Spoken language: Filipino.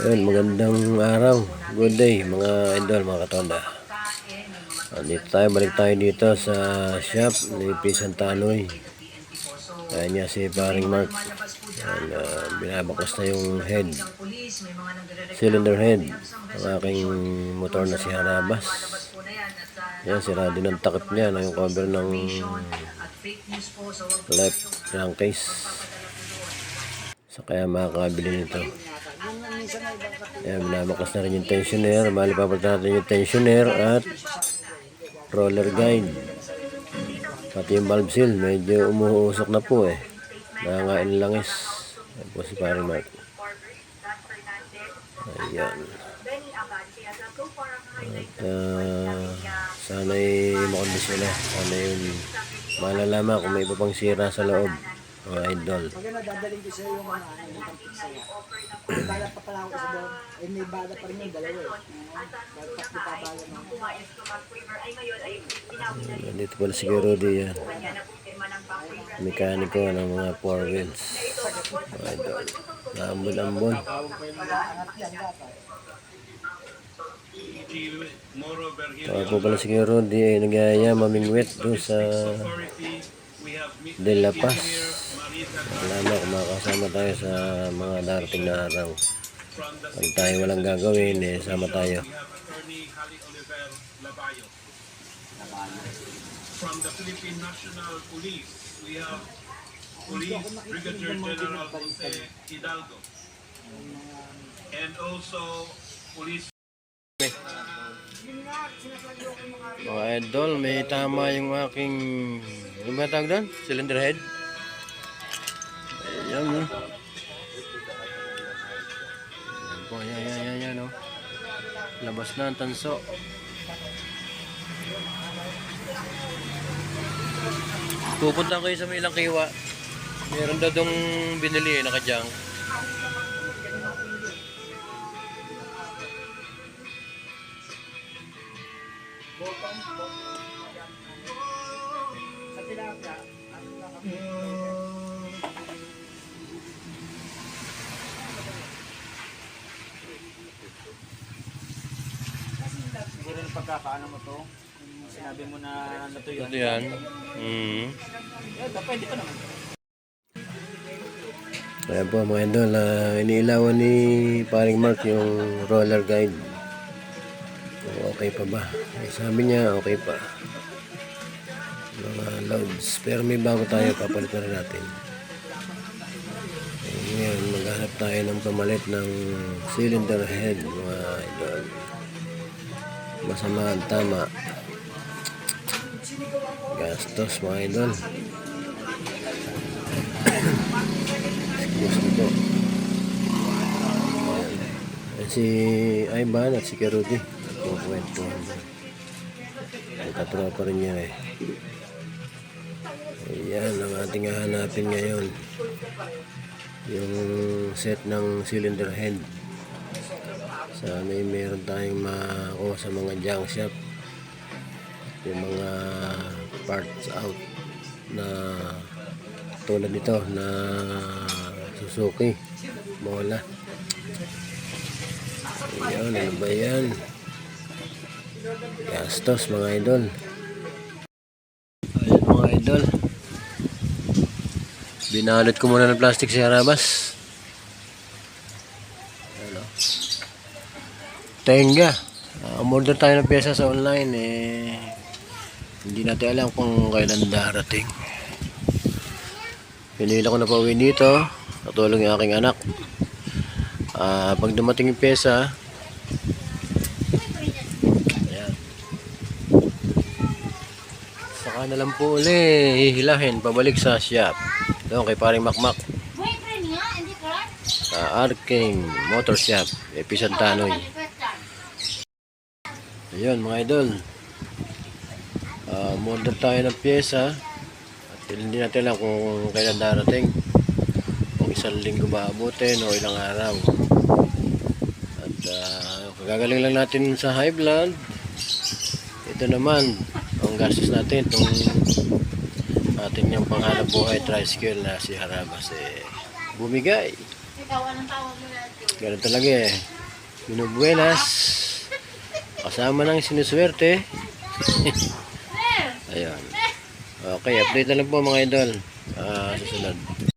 Magandang araw. Good day mga idol, mga katonda. Andito tayo, balik tayo dito sa shop ni Pisan Tanoy. Ayan niya si paring Mark. Ayan, uh, binabakos na yung head. Cylinder head. Ang aking motor na si Harabas. Yan, sira din ang takip niya na yung cover ng left crankcase. So kaya makakabili nito. Ayan, binabakas na rin yung tensioner. Bali, papalitan natin yung tensioner at roller guide. Pati yung valve seal, medyo umuusok na po eh. Nangangain langis. Ayan po si Pare Mark. Ayan. At uh, sana'y makondisyon na. Sana yun malalaman kung may iba pang sira sa loob. Mga idol. Maganda, dadalhin ko sa yung mga ano, yung sa'yo. May bala pa pala ako isa doon. Eh, may bala pa rin yung dalawa eh. Tatlo pa bala na. Nandito pala si Rudy yan. Mekaniko ng mga four wheels. Mga idol. Naambon-ambon. Kaya po pala si Rudy ay nagyaya mamingwit doon sa De La Paz. Salamat kung makakasama tayo sa mga darating na araw. Pag tayo walang gagawin, eh, sama tayo. From the Philippine National Police, we have Police Brigadier General Jose Hidalgo. And also Police Mga idol, may tama yung aking... Ano ba tawag doon? Cylinder head? Ayan, no? Ayan po, ayan, ayan, ayan, ayan, no? Labas na ang tanso. Pupunta kayo sa may ilang kiwa. Meron daw dong binili eh, nakadyang. Sa tilapia, ano na kami? Pagkakaano mo to, yung sinabi mo na natuyo. Ito yan. Mm. Yeah, pwede pa naman. Kaya po mga idol, uh, iniilawan ni paring Mark yung roller guide. Kung okay pa ba? Eh, sabi niya, okay pa. Mga loads. Pero may bago tayo, papalit na natin. Eh, ngayon, maghanap tayo ng pamalit ng cylinder head, mga idol. Masama ang tama. Gastos, mga idol. Excuse me po. Si Ivan at si Keruti. Nagkukwentuhan. Nagkatropa rin niya eh. Ayan ang ating hahanapin ngayon. Yung set ng cylinder head. Sana ay meron tayong makuha sa mga junk shop. Yung mga parts out na tulad nito na Suzuki Mola Ayan, ano ba yan? Gastos mga idol Ayan mga idol Binalot ko muna ng plastic si Harabas Ano? Tenga uh, Umorder tayo ng pyesa sa online eh Hindi natin alam kung kailan darating Pinila ko na pauwi dito. Natulong yung aking anak. Ah, pag dumating yung pyesa, ayan. Saka na lang po uli hihilahin pabalik sa shop. Doon kay paring Makmak sa Arking Motor Shop, Episan Tanoy. Ayun mga idol. Ah, order tayo ng pyesa. At hindi natin alam kung kailan darating. Kung isang linggo ba abutin o ilang araw. At uh, kagagaling lang natin sa high blood. Ito naman, ang gastos natin, itong ating yung panghanap buhay tricycle na si Harabas eh, bumigay. Ganun talaga eh. Binubuenas. Kasama ng sinuswerte. Ayan. Okay, update na lang po mga idol. Ah, susunod.